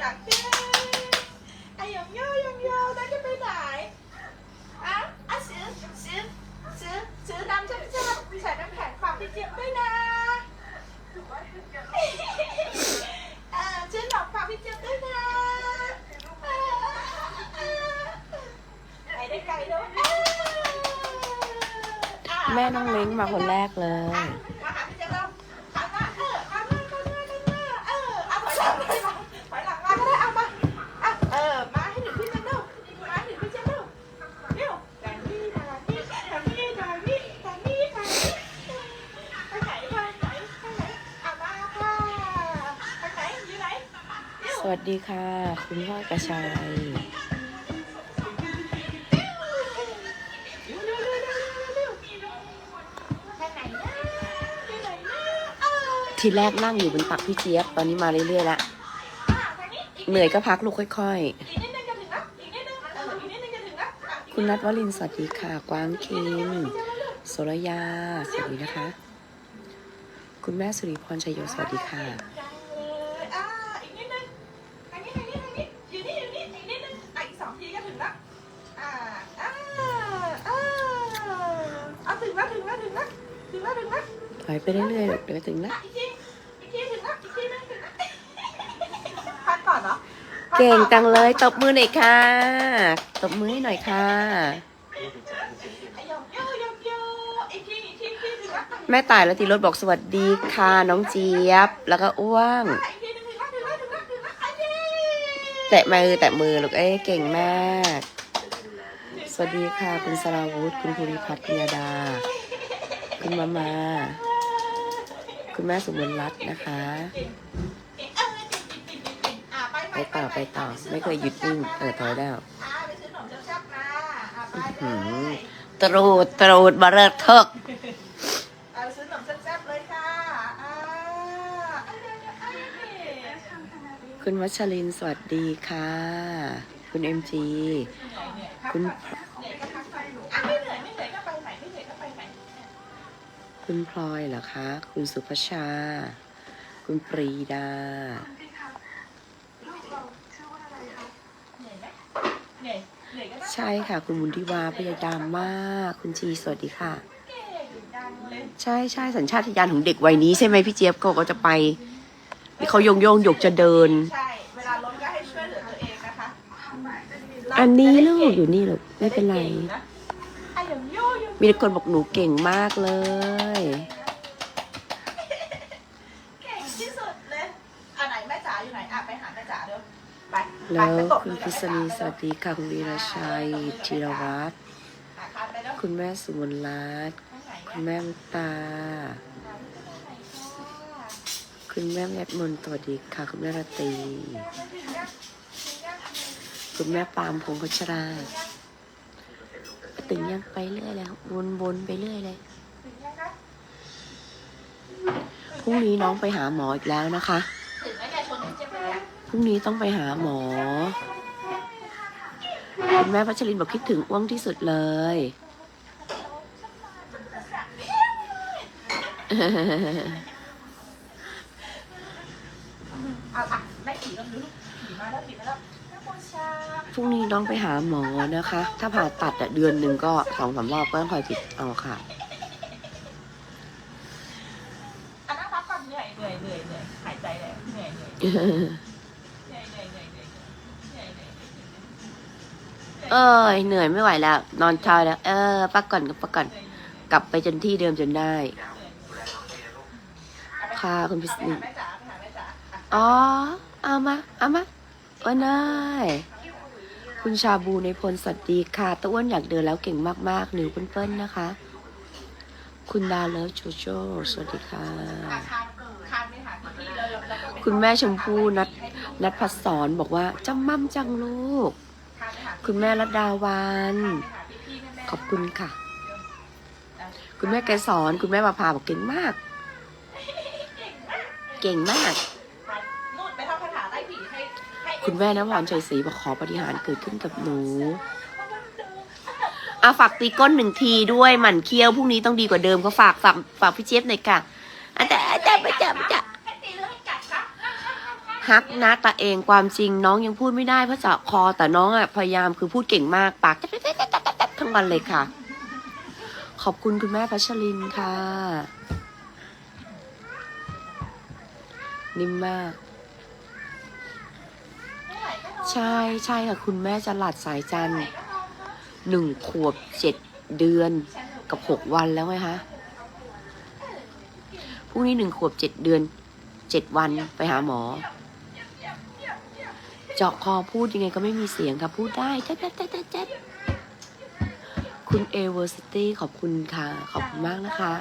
หลังสิไอ้หยองโยหยองโยเราจะไปไหนอะอะซื้อซื้อซื้อซื้อน้ำจับจับใส่น้ำแข็งฝากพี่เจี๊ยบด้วยนะเออซื้อหนมฝากพี่เจี๊ยบด้วยนะไปได้ไกลด้วแม่น้องเล้งมาคนแรกเลย ค่ะ คุณพ่อกระชายทีแรกนั่งอยู่บนตักพี่เจี๊ยบ ตอนนี้มาเรื่อยๆละอะทางนี้อีกเหนื่อยก็พักลูกค่อยๆ คุณนัทวลินสวัสดีค่ะ กวางคิมโสรยา สวัสดีนะคะ คุณแม่สุริพรชัยโย สวัสดีค่ะ แล้วอ่าอ่าอ่าเอาถึงแล้วถึงแล้วถึงแล้วถึงแล้วถึงแล้วถอยไปเรื่อยๆเดี๋ยวก็ถึงละอะอีกทีอีกทีถึงแล้วอีกทีนึงถึงแล้วพักก่อนเหรอพัเก่งอนจังเลยตบมือหน่อยค่ะ ตบมือให้หน่อยค่ะอะโยยกโยกโยอีกทีอีกทีอีกทีถึงแล้ว แม่ตายแล้วตีรถบอกสวัสดีค่ะ น้องเจี๊ยบ แล้วก็อ้วง อีก แตะมือแตะมือลูกเอ้ยเก่งมาก สวัสดีค่ะ คุณสราวุธคุณภูริพัฒน์คุณยาดา คุณมามา คุณแม่สุบลรัตน์นะคะ ไปต่อไปต่อ ไม่เคยหยุดนิ่งเออถอยแล้วอ่าได้หือตรูดตรูดบาเริดเทิก คุณวัชรินสวัสดีค่ะ คุณเอ็มจีคุณคุณพลอยเหรอคะ คุณสุภชา คุณปรีดาใช่ค่ะ คุณบุญทิวาพยายามมาก คุณจีสวัสดีค่ะ ใช่ใช่สัญชาติยานของเด็กวัยนี้ใช่ไหมพี่เจี๊ยบก็จะไป ที่เขาโยงโยงหยกจะเดิน ใช่ เวลาล้มก็ให้ช่วยเหลือตัวเองนะคะอันนี้ลูกอยู่นี่ลูกไม่เป็นไรไอ้อย่างโยโย่มีแต่คนบอกหนูเก่งมากเลย เก่งที่สุดเลยอะไหนแม่จ๋าอยู่ไหนอะไปหาแม่จ๋าเด้อไปไปแล้วไปตบคุณมือพิกับศแม่รีจ๋าสวัสดีค่ะคุณวีรชัยธีรวัตรหาคันไปเด้อคุณแม่สุวรรณรัตน์ไปไหนคุเนี่ยณแม่มุกตา คุณแม่แมทมนต์สวัสดีค่ะ คุณแม่ราตรีคุณแม่ปามพงษ์พัชราตึงยังไปเรื่อยแล้ววนๆไปเรื่อยเลยพรุ่งนี้น้องไปหาหมออีกแล้วนะคะถึงแล้วเนี่ยชนเจ็บเลยอะพรุ่งนี้ต้องไปหาหมอคุณแม่พัชรินบอกคิดถึงอ้วงที่สุดเลยเอาอะได้ขี่แล้วลูกขี่มาแล้วขี่มาแล้วน้ำปูชาพรุ่งนี้น้องไปหาหมอนะคะ ถ้าผ่าตัดอะเดือนหนึ่งก็สองสามรอบก็ต้องคอยติดเอาค่ะอะนั่งพักก่อนเหนื่อยเหนื่อยเหนื่อยเหนื่อยหายใจเลยเหนื่อยเหนื่อยเหนื่อยเหนื่อยเหนื่อยเหนื่อยเหนื่อยเหนื่อยเหนื่อยเหนื่อยเอ้ยเหนื่อยไม่ไหวแล้ว นอนเช้าแล้ว เออพักก่อนก็พักก่อนกลับไปจนที่เดิมจนได้ ค่ะคุณพิษณุไปหาแม่จ๋าไปหาแม่จ๋า อ๋อ เอามา เอามาโอ้ยนายคุณชาบูในพลสวัสดีค่ะตะอ้วนอยากเดินแล้วเก่งมากๆหนิวเปิ้ลๆนะคะ คุณดาเลิฟโจโจสวัสดีค่ะ คุณแม่ชมพู่นัดนัดพัดสอนบอกว่าจำมั่มจังลูก คุณแม่รัดดาวันคานขอบคุณค่ะ คุณแม่แกสอน คุณแม่มาพาบอกเก่งมาก เก่งมาก นู่นไปท่องคาถาไล่ผีให้ให้ คุณแม่น้ำหวาชัยศรีบอกขอปฏิหารเกิดขึ้นกับหนูอาฝากตีก้นหนึ่งทีด้วยหมั่นเคี้ยวพรุ่งนี้ต้องดีกว่าเดิมก็ฝากฝากฝากพี่เจี๊ยบหน่อยค่ะอาจารย์อาจารย์ประจำจ้ะให้ตีหรือให้กัดคะฮักนะตาเองความจริงน้องยังพูดไม่ได้เพราะเจาะคอแต่น้องอะพยายามคือพูดเก่งมากปากทั้งวันเลยค่ะ ขอบคุณคุณแม่พัชรินค่ะ นิ่มมาก ใช่ใช่ค่ะ คุณแม่จะหลัดสายจันหนึ่งขวบเจ็ดเดือนกับหกวันแล้วไงคะพรุ่งนี้หนึ่งขวบเจ็ดเดือนเจ็ดวันไปหาหมอ เจาะคอพูดยังไงก็ไม่มีเสียงค่ะ พูดได้แจ๊ดแจ๊ดแจ๊ดแจ๊ดแจ๊ดคุณเอเวอร์ซิตี้ขอบคุณค่ะ ขอบคุณมากนะคะ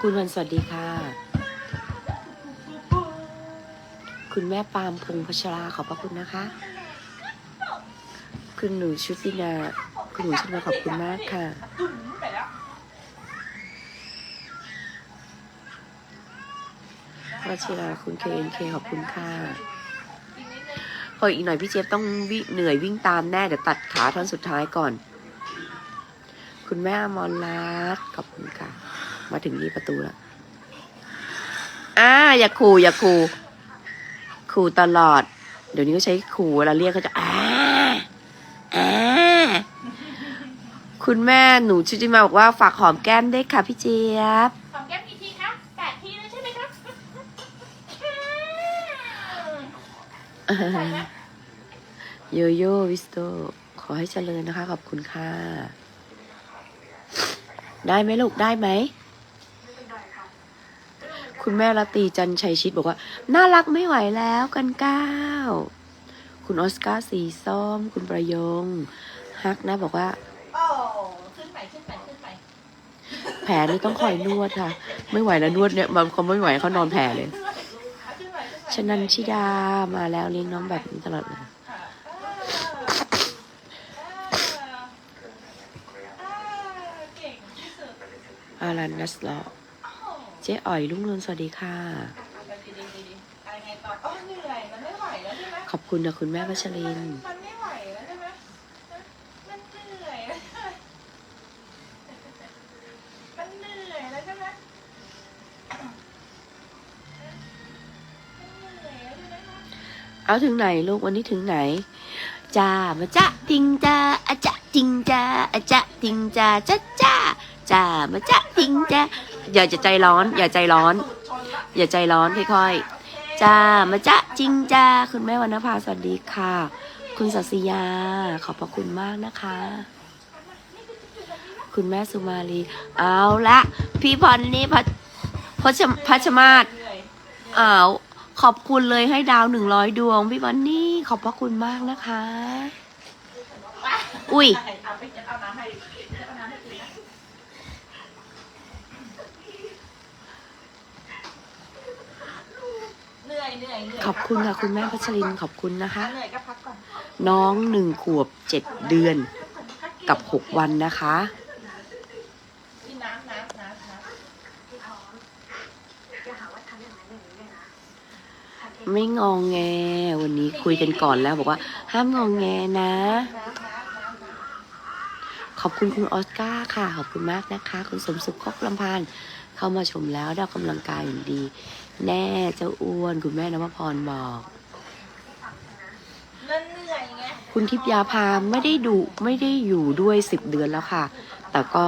คุณวันสวัสดีค่ะ คุณแม่ปาล์มพงษ์พัชราขอบพระคุณนะคะ คุณหนูชุตินา คุณหนูชุตินาขอบคุณมากค่ะ วัชิราคุณ KNK ขอบคุณค่ะพออีกหน่อยพี่เจี๊ยบต้องวิเหนื่อยวิ่งตามแน่เดี๋ยวตัดขาท่อนสุดท้ายก่อน คุณแม่อมรรัตน์ขอบคุณค่ะ มาถึงนี่ประตูแล้วอ่าอย่าขู่อย่าขู่ ขู่ตลอด เดี๋ยวนี้ก็ใช้ขู่เวลาเรียกเขาจะอ่าอ่าคุณแม่หนูชุติมาบอกว่าฝากหอมแก้มด้วยค่ะพี่เจี๊ยบหอมแก้มกี่ทีคะแปดทีเลยใช่ไหมคะใช่ไหมโยโย่วิสโต ขอให้เจริญนะคะ ขอบคุณค่ะ ได้ไหมลูกได้ไหม คุณแม่ละตีจันชัยชิดบอกว่า น่ารักไม่ไหวแล้วกันก้าวคุณออสการ์สีส้ม คุณประยง ฮักนะบอกว่าโอ้ขึ้นไปขึ้นไปขึ้นไปแผลนี่ต้องคอยนวดค่ะ ไม่ไหวแล้วนวดเนี่ยบางคนไม่ไหวเขานอนแผลเลยขึ้นไปขึ้นไปขึ้นไปชนันชิดามาแล้วเลี้ยงน้องแบบนี้ตลอดเลยค่ะเออเออเออเก่งที่สุดอารันนัสลอโอ้โห เจ๊อ๋อยลุงเรืองสวัสดีค่ะดีดีดีดีอะไรไงต่อโอ้เหนื่อยมันไม่ไหวแล้วใช่ไหมขอบคุณนะคุณแม่พัชรินมันไม่ไหวแล้วใช่ไหมมันเหนื่อยแล้วใช่ไหมมันเหนื่อยแล้วใช่ไหมมันเหนื่อยแล้วใช่ไหมคะเอาถึงไหนลูกวันนี้ถึงไหนจ้ามาจ้าติงจ้าอาจ้าติงจ้าอาจ้าติงจ้าจ้าจ้าจ้ามาจ้าติงจ้า อย่าจะใจร้อน อย่าใจร้อนชนละอย่าใจร้อนค่อยๆจ้ามาจ้าจริงจ้าคุณแม่วรรณภาสวัสดีค่ะ คุณสัสยา ขอบพระคุณมากนะคะ คุณแม่สุมาลี เอาละพี่พรนี่พัชพัชพัชมาศเหนื่อยอ้าวขอบคุณเลยให้ดาวหนึ่งร้อยดวง พี่วันนี่ขอบพระคุณมากนะคะ อุ้ย เอาไปเอาน้ำให้เอาน้ำให้กินนะ เหนื่อยเหนื่อยเหนื่อยขอบคุณค่ะคุณแม่พัชรินขอบคุณนะคะ เหนื่อยก็พักก่อนน้องหนึ่งขวบเจ็ดเดือนกับหกวันนะคะ กินน้ำน้ำน้ำน้ำไม่งองแง วันนี้คุยกันก่อนแล้วบอกว่า ห้ามงองแงนะน้ำน้ำน้ำน้ำ ขอบคุณคุณออสการ์ค่ะ ขอบคุณมากนะคะ คุณสมสุขคกลำพานเข้ามาชมแล้วได้ออกกำลังกายอย่างดี แน่เจ้าอ้วน คุณแม่นวพรบอกนั่นเหนื่อยไงคุณทิพยาพาไม่ได้ดูไม่ได้อยู่ด้วยสิบเดือนแล้วค่ะ แต่ก็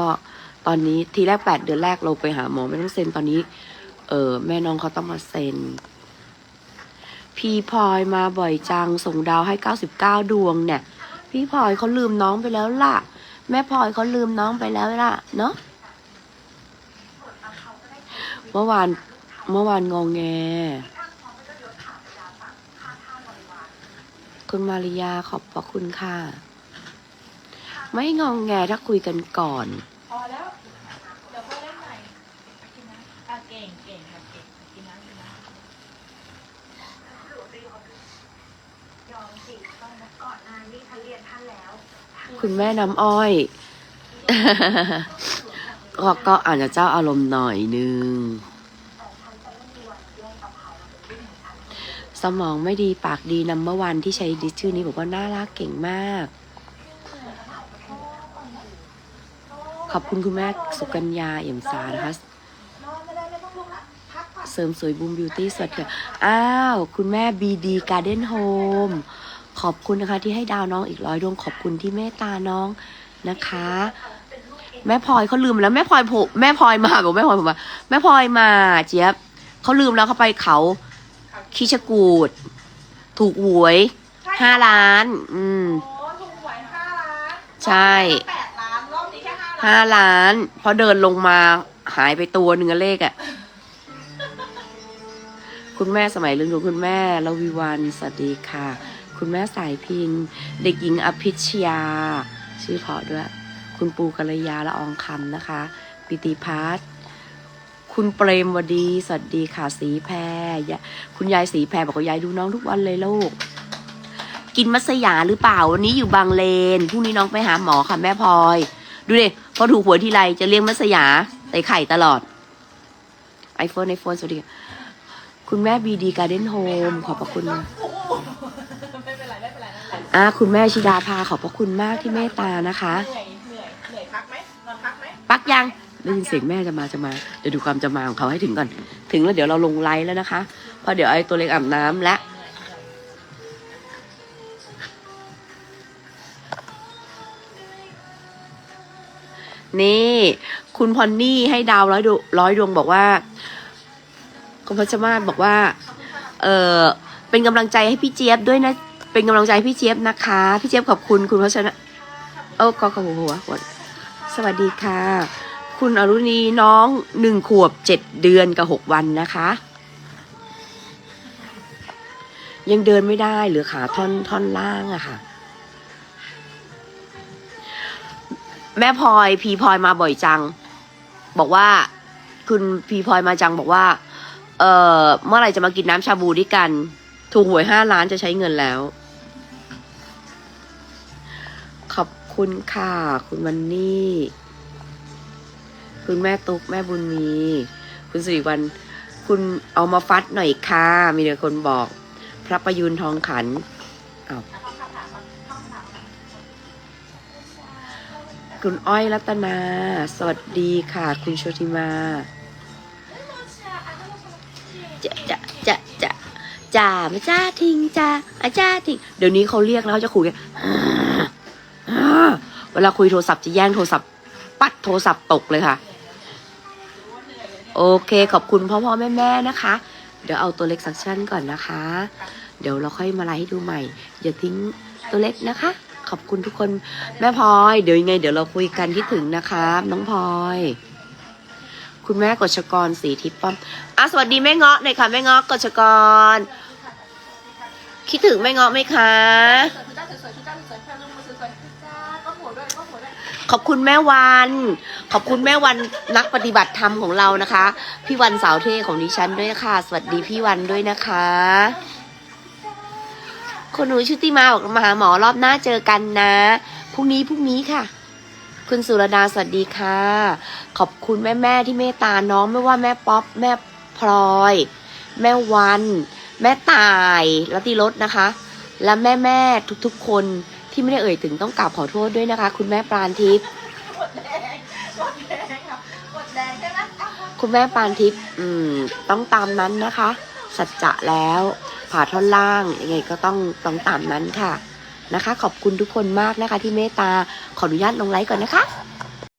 ตอนนี้ทีแรกแปดเดือนแรกเราไปหาหมอไม่ต้องเซ็นตอนนี้ เออแม่น้องเขาต้องมาเซ็น พี่พลอยมาบ่อยจังส่งดาวให้เก้าสิบเก้าดวงเนี่ย พี่พลอยเขาลืมน้องไปแล้วล่ะ แม่พลอยเขาลืมน้องไปแล้วล่ะ เนาะเมื่อวานเมื่อวานงองแง คุณมาริยาขอบพระคุณค่ะ ไม่งองแงถ้าคุยกันก่อนพอแล้ว เดี๋ยวค่อยเล่นใหม่กินน้ำอะเก่งเก่งค่ะเก่งกินน้ำกินน้ำ ยอม สิตอนนั้นก่อนหน้านี้ฉันเรียนท่านแล้วคุณแม่น้ำอ้อย ก็ก็อาจจะเจ้าอารมณ์หน่อยนึง สมองไม่ดีปากดีนัมเมื่อวันที่ใช้ดิชื่อนี้บอกว่าน่ารักเก่งมาก ขอบคุณคุณแม่สุกัญญาเอี่ยมสานะคะนอนไม่ได้ไม่ต้องลุกละเสริมสวยบูมบิวตี้สวัสดีค่ะ อ้าว คุณแม่บีดีการ์เด้นโฮม ขอบคุณนะคะที่ให้ดาวน้องอีกร้อยดวงขอบคุณที่เมตตาน้องนะคะ แม่พลอยเขาลืมแล้วแม่พลอยผล่แม่พลอยมาบอกแม่พลอยผมว่าแม่พลอยมา เจี๊ยบเขาลืมแล้วเขาไปเขาคิชกูด ถูกหวยห้าล้าน อืมใช่แปดล้านรอบนี้แค่ห้าล้าน พอเดินลงมาหายไปตัวหนึ่งอเลขอะคุณแม่สมัยเรื่องดูคุณแม่ลวีวันสวัสดีค่ะ คุณแม่สายพิน เด็กหญิงอภิชยา ชื่อเพาะด้วย คุณปูกัลยาละอองคำนะคะ ปิติพัฒคุณเปรมวดี สวัสดีค่ะสีแพรคุณยายสีแพรบอกว่ายายดูน้องทุกวันเลยลูก กินมัสยาหรือเปล่า วันนี้อยู่บางเลน พรุ่งนี้น้องไปหาหมอค่ะแม่พลอย ดูดิพอถูกหวยทีไรจะเลี้ยงมัสยาใส่ไข่ตลอด iPhone iPhone สวัสดีค่ะคุณแม่บีดีการ์เด้นโฮมขอบพระคุณ อ่าคุณแม่ชิดาภาขอบพระคุณมากที่เมตตานะคะ เหนื่อยเหนื่อยเหนื่อยพักไหมนอนพักไหมปักยังได้ยินเสียงแม่จะมาจะมาเดี๋ยวดูความจะมาของเขาให้ถึงก่อน ถึงแล้วเดี๋ยวเราลงไลฟ์แล้วนะคะเพราะเดี๋ยวไอ้ตัวเล็กอาบน้ำและนี่ คุณพอนนี่ให้ดาวร้อยดวงร้อยดวงบอกว่า คุณพัชมาศบอกว่า เออเป็นกำลังใจให้พี่เจี๊ยบด้วยนะ เป็นกำลังใจพี่เจี๊ยบนะคะ พี่เจี๊ยบขอบคุณคุณพัชนะเออก็ขอบหัวหัวสวัสดีค่ะ คุณอรุณีน้องหนึ่งขวบเจ็ดเดือนกับหกวันนะคะ ยังเดินไม่ได้เหรือขาท่อนท่อนล่างอะค่ะ แม่พลอยพีพลอยมาบ่อยจัง บอกว่าคุณพีพลอยมาจังบอกว่า เออเมื่อไหร่จะมากินน้ำชาบูด้วยกัน ถูกหวยห้าล้านจะใช้เงินแล้ว คุณค่ะ คุณวันนี่ คุณแม่ตุ๊กแม่บุญมี คุณสิริวัน คุณเอามาฟัดหน่อยค่ะ มีแต่คนบอก พระประยุนทองขันท่อาคุณอ้อยรัตนา สวัสดีค่ะ คุณโชติมา จะจะจะจะจ่ามาจ้าทิ้งจ้าอาจ้าทิ้ง เดี๋ยวนี้เขาเรียกแล้วเขาจะคุยกัน เวลาคุยโทรศัพท์จะแย่งโทรศัพท์ ปัดโทรศัพท์ตกเลยค่ะ โอเคขอบคุณพ่อพ่อแม่แม่นะคะ เดี๋ยวเอาตัวเล็กสักชั่นก่อนนะคะ เดี๋ยวเราค่อยมาไลฟ์ให้ดูใหม่ อย่าทิ้งตัวเล็กนะคะ ขอบคุณทุกคนแม่พลอยเดี๋ยวยังไง เดี๋ยวเราคุยกันที่ถึงนะคะน้องพลอยคุณแม่กฎชกรสีทิพย์ป้อมอะสวัสดีแม่เงาะหน่อยค่ะแม่เงาะกฎชกร คิดถึงแม่เงาะไหมคะ ขอบคุณแม่วัน ขอบคุณแม่วันนักปฏิบัติธรรมของเรานะคะ พี่วันสาวเท่ของดิฉันด้วยค่ะ สวัสดีพี่วันด้วยนะคะคุณหนูชุติมาบอกมาหาหมอรอบหน้าเจอกันนะพรุ่งนี้พรุ่งนี้ค่ะ คุณสุรดาสวัสดีค่ะ ขอบคุณแม่แม่ที่เมตตาน้องไม่ว่าแม่ป๊อปแม่พลอย แม่วัน แม่ตายลัติรสนะคะ และแม่แม่ทุกๆคน ที่ไม่ได้เอ่ยถึงต้องกราบขอโทษด้วยนะคะ คุณแม่ปราณทิพย์คุณแม่ปานทิพย์อืม ต้องตามนั้นนะคะ สัจจะแล้ว ผ่าท่อนล่าง ยังไงก็ต้องต้องตามนั้นค่ะ นะคะ ขอบคุณทุกคนมากนะคะ ที่เมตตา ขออนุญาตลงไลค์ก่อนนะคะ